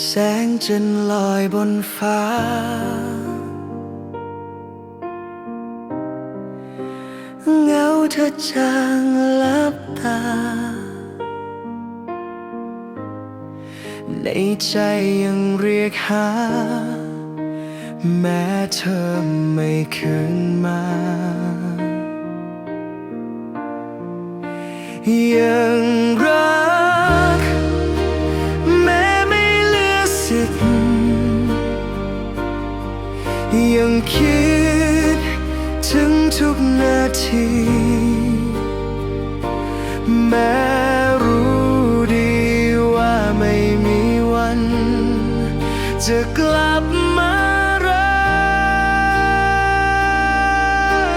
แสงจันลอยบนฟ้า เงาเธอจางลับตา ในใจยังเรียกหา แม้เธอไม่คืนมายังรัก ยังคิดถึงทุกนาที แม้รู้ดีว่าไม่มีวัน จะกลับมารั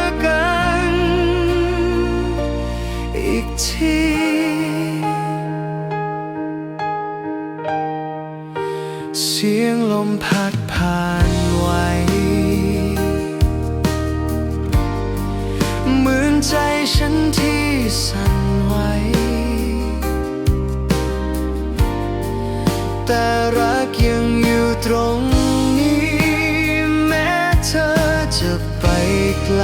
กกัน อีกทีเสียงลมพัดผ่านไว ใจฉันที่สั่นไหว แต่รักยังอยู่ตรงนี้ แม้เธอจะไปไกล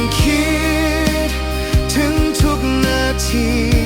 งคิด ถึงทุกนาที